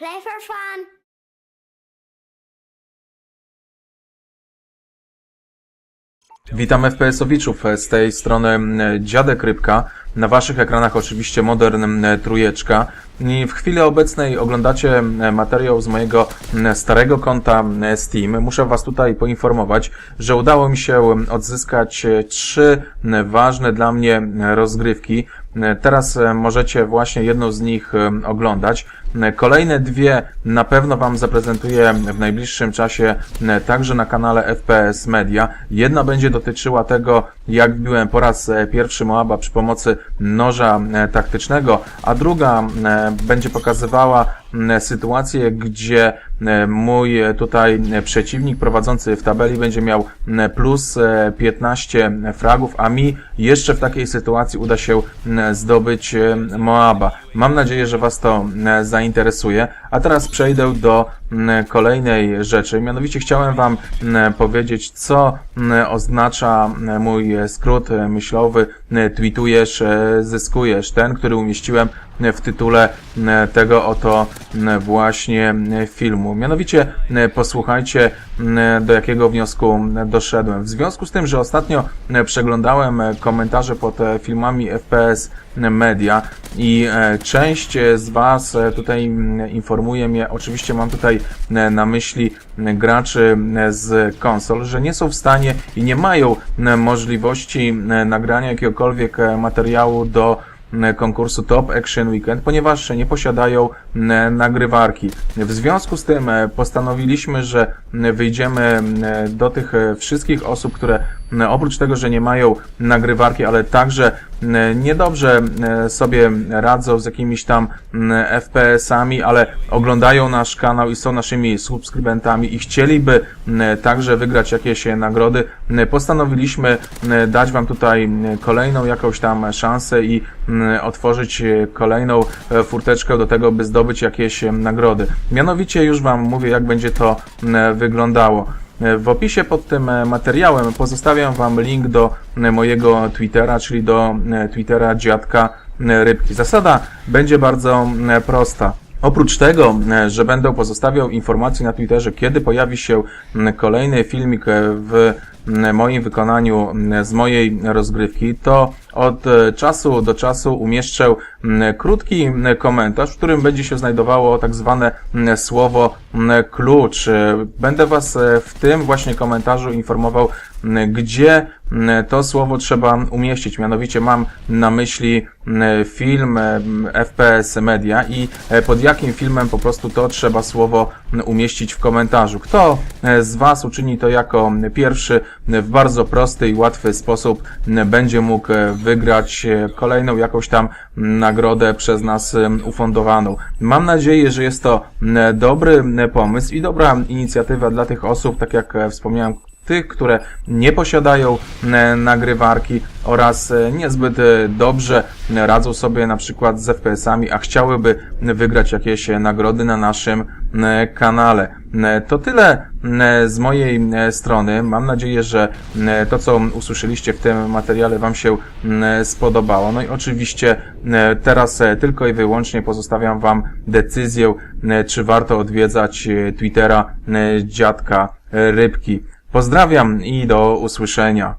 Play for fun. Witam FPS-owiczów z tej strony mm, Dziadek Rybka. Na waszych ekranach oczywiście Modern mm, Trójeczka. I w chwili obecnej oglądacie mm, materiał z mojego starego konta Steam. Muszę was tutaj poinformować, że udało mi się odzyskać e, trzy ważne dla mnie rozgrywki. Mm, Teraz e, możecie właśnie jedną z nich oglądać. Kolejne dwie na pewno Wam zaprezentuję w najbliższym czasie także na kanale FPS Media. Jedna będzie dotyczyła tego, jak biłem po raz e, pierwszy Moaba przy pomocy noża e, taktycznego, a druga e, będzie pokazywała sytuację, gdzie e, mój e, tutaj e, przeciwnik prowadzący w tabeli będzie miał m, plus e, 15 fragów, a mi jeszcze w takiej sytuacji uda się zdobyć e, Moaba. Mam nadzieję, że Was to zainteresuje. A teraz przejdę do kolejnej rzeczy. Mianowicie chciałem Wam powiedzieć, co oznacza mój skrót e, myślowy tweetujesz, e, zyskujesz. Ten, który umieściłem w tytule tego oto właśnie m, filmu. Mianowicie m, posłuchajcie, m, do jakiego wniosku doszedłem. W związku z tym, że ostatnio przeglądałem e, komentarze pod e, filmami FPS Media i e, część e, z Was e, tutaj informuje mnie, oczywiście mam tutaj e, na myśli graczy z konsol, że nie są w stanie i nie mają możliwości nagrania jakiegokolwiek e, materiału do konkursu Top Action Weekend, ponieważ nie posiadają nagrywarki. W związku z tym e, postanowiliśmy, że wyjdziemy do tych e, wszystkich osób, które oprócz tego, że nie mają nagrywarki, ale także m, niedobrze m, sobie radzą z jakimiś tam FPS-ami, ale oglądają nasz kanał i są naszymi subskrybentami i chcieliby także wygrać jakieś e, nagrody, postanowiliśmy dać Wam tutaj kolejną jakąś tam szansę i otworzyć e, kolejną e, furteczkę do tego, by zdobyć jakieś e, nagrody. Mianowicie już Wam mówię, jak będzie to wyglądało. W opisie pod tym e, materiałem pozostawiam Wam link do mojego Twittera, czyli do Twittera dziadka rybki. Zasada będzie bardzo prosta. Oprócz tego, że będę pozostawiał informacje na Twitterze, kiedy pojawi się kolejny filmik e, w moim wykonaniu z mojej rozgrywki, to od e, czasu do czasu umieszczę krótki komentarz, w którym będzie się znajdowało tak zwane słowo klucz. E, Będę Was e, w tym właśnie komentarzu informował, gdzie to słowo trzeba umieścić. Mianowicie mam na myśli film FPS Media i pod jakim filmem po prostu to trzeba słowo umieścić w komentarzu. Kto z Was uczyni to jako pierwszy w bardzo prosty i łatwy sposób będzie mógł wygrać e, kolejną jakąś tam nagrodę przez nas ufundowaną. Mam nadzieję, że jest to dobry pomysł i dobra inicjatywa dla tych osób, tak jak e, wspomniałem, tych, które nie posiadają nagrywarki oraz e, niezbyt dobrze radzą sobie na przykład z FPS-ami, a chciałyby wygrać jakieś nagrody na naszym kanale. E, To tyle e, z mojej e, strony. Mam nadzieję, że to, co usłyszeliście w tym materiale Wam się spodobało. No i oczywiście teraz tylko i wyłącznie pozostawiam Wam decyzję, czy warto odwiedzać Twittera dziadka Rybki. Pozdrawiam i do usłyszenia.